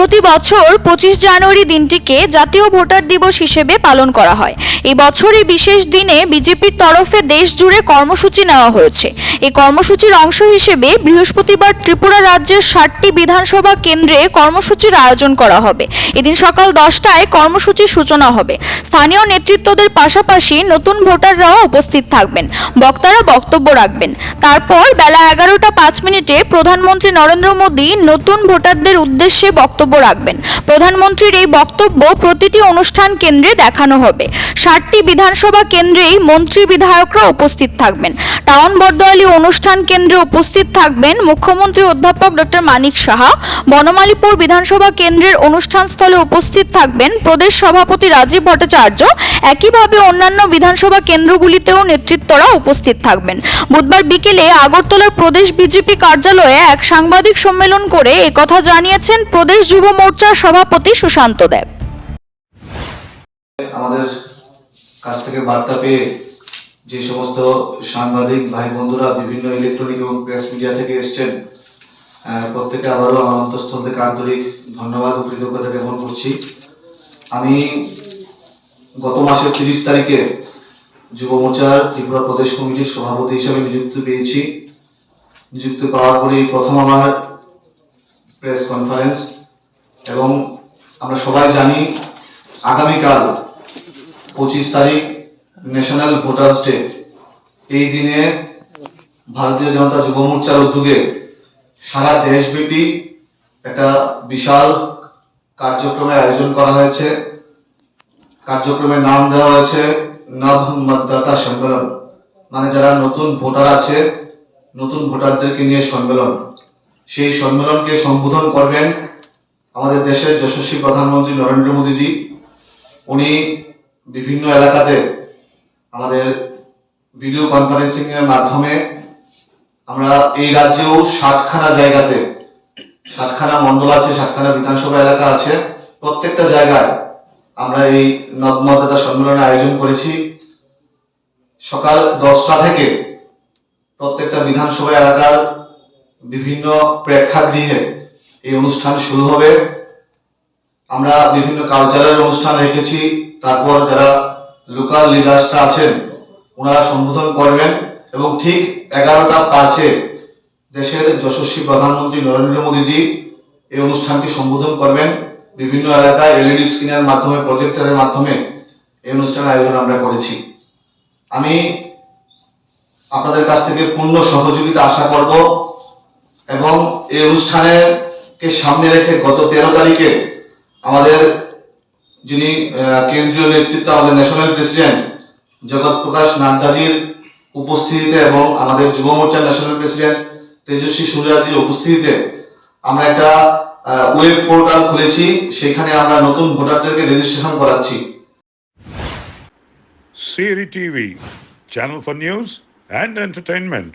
প্রতি বছর পঁচিশ জানুয়ারি দিনটিকে জাতীয় ভোটার দিবস হিসেবে পালন করা হয়। এই বছর এই বিশেষ দিনে বিজেপির তরফে দেশ জুড়ে কর্মসূচি নেওয়া হয়েছে। এই কর্মসূচির অংশ হিসেবে বৃহস্পতিবার ত্রিপুরা রাজ্যের ষাটটি বিধানসভা কেন্দ্রে কর্মসূচির আয়োজন করা হবে। এদিন সকাল দশটায় কর্মসূচির সূচনা হবে। স্থানীয় নেতৃত্বদের পাশাপাশি নতুন ভোটাররাও উপস্থিত থাকবেন। বক্তারা বক্তব্য রাখবেন। তারপর বেলা এগারোটা পাঁচ মিনিটে প্রধানমন্ত্রী নরেন্দ্র মোদী নতুন ভোটারদের উদ্দেশ্যে বক্তব্য রাখবেন। প্রধানমন্ত্রীর এই বক্তব্য প্রতিটি অনুষ্ঠান কেন্দ্রে দেখানো হবে। ষাটটি বিধানসভা কেন্দ্রেই মন্ত্রী বিধায়করা উপস্থিত থাকবেন। টাউন বর্দোয়ালি অনুষ্ঠান কেন্দ্রে উপস্থিত থাকবেন মুখ্যমন্ত্রী অধ্যাপক ডক্টর মানিক সাহা। বনমালীপুর বিধানসভা কেন্দ্রের অনুষ্ঠানস্থলে উপস্থিত থাকবেন প্রদেশ সভাপতি রাজীব ভট্টাচার্য। একইভাবে অন্যান্য বিধানসভা কেন্দ্রগুলিতেও নেতৃত্বরা উপস্থিত থাকবেন। বুধবার বিকেলে আগরতলার প্রদেশ বিজেপি কার্যালয়ে এক সাংবাদিক সম্মেলন করে একথা জানিয়েছেন প্রদেশ যুব মোর্চার সভাপতি সুশান্ত দেব। আমাদের কাছ থেকে বার্তা পেয়ে যে সমস্ত সাংবাদিক ভাই বন্ধুরা বিভিন্ন ইলেকট্রনিক এবং প্রেস মিডিয়া থেকে এসছেন প্রত্যেকে আবারও আমার অন্তঃস্থল থেকে আন্তরিক ধন্যবাদ ও কৃতজ্ঞতা জ্ঞাপন করছি। আমি গত মাসের তিরিশ তারিখে যুব মোর্চার ত্রিপুরা প্রদেশ কমিটির সভাপতি হিসেবে নিযুক্ত পেয়েছি। নিযুক্ত পাওয়ার পরেই প্রথম আমার প্রেস কনফারেন্স এবং আমরা সবাই জানি আগামীকাল পঁচিশ তারিখ ন্যাশনাল ভোটার্স ডে। এই দিনে ভারতীয় জনতা যুব মোর্চার উদ্যোগে সারা দেশব্যাপী একটা বিশাল কার্যক্রমের আয়োজন করা হয়েছে। কার্যক্রমের নাম দেওয়া হয়েছে নব মতদাতা সম্মেলন। মানে যারা নতুন ভোটার আছে, নতুন ভোটারদেরকে নিয়ে সম্মেলন। সেই সম্মেলনকে সম্বোধন করবেন আমাদের দেশের যশস্বী প্রধানমন্ত্রী নরেন্দ্র মোদীজি, উনি বিভিন্ন এলাকাতে আমাদের ভিডিও কনফারেন্সিং এর মাধ্যমে আমরা এই রাজ্যেও ষাটখানা জায়গাতে ষাটখানা মন্ডল আছে ষাটখানা বিধানসভা এলাকা আছে, প্রত্যেকটা জায়গায় আমরা এই নবমতদাতা সম্মেলনের আয়োজন করেছি। সকাল দশটা থেকে প্রত্যেকটা বিধানসভা এলাকার বিভিন্ন প্রেক্ষাগৃহে এই অনুষ্ঠান শুরু হবে। আমরা বিভিন্ন কালচারাল অনুষ্ঠান রেখেছি। তারপর যারা লোকাল লিডার্সরা আছেন, ওনারা সম্বোধন করবেন এবং ঠিক এগারোটা পাঁচে দেশের যশস্বী প্রধানমন্ত্রী নরেন্দ্র মোদীজি এই অনুষ্ঠানটি সম্বোধন করবেন। বিভিন্ন এলাকায় এলইডি স্ক্রিনের মাধ্যমে প্রজেক্টরের মাধ্যমে এই অনুষ্ঠানের আয়োজন আমরা করেছি। আমি আপনাদের কাছ থেকে পূর্ণ সহযোগিতা আশা করব এবং এই অনুষ্ঠানের কে সামনে রেখে গত তেরো তারিখে আমাদের যিনি কেন্দ্রীয় নেতৃত্ব আমাদের ন্যাশনাল প্রেসিডেন্ট জগৎ প্রকাশ নাড্ডাজির উপস্থিতিতে এবং আমাদের যুব মোর্চার ন্যাশনাল প্রেসিডেন্ট তেজস্বী সূর্যাজির উপস্থিতিতে আমরা একটা ওয়েব পোর্টাল খুলেছি সেখানে আমরা নতুন ভোটারদেরকে রেজিস্ট্রেশন করাচ্ছি Siri TV, channel for news and entertainment.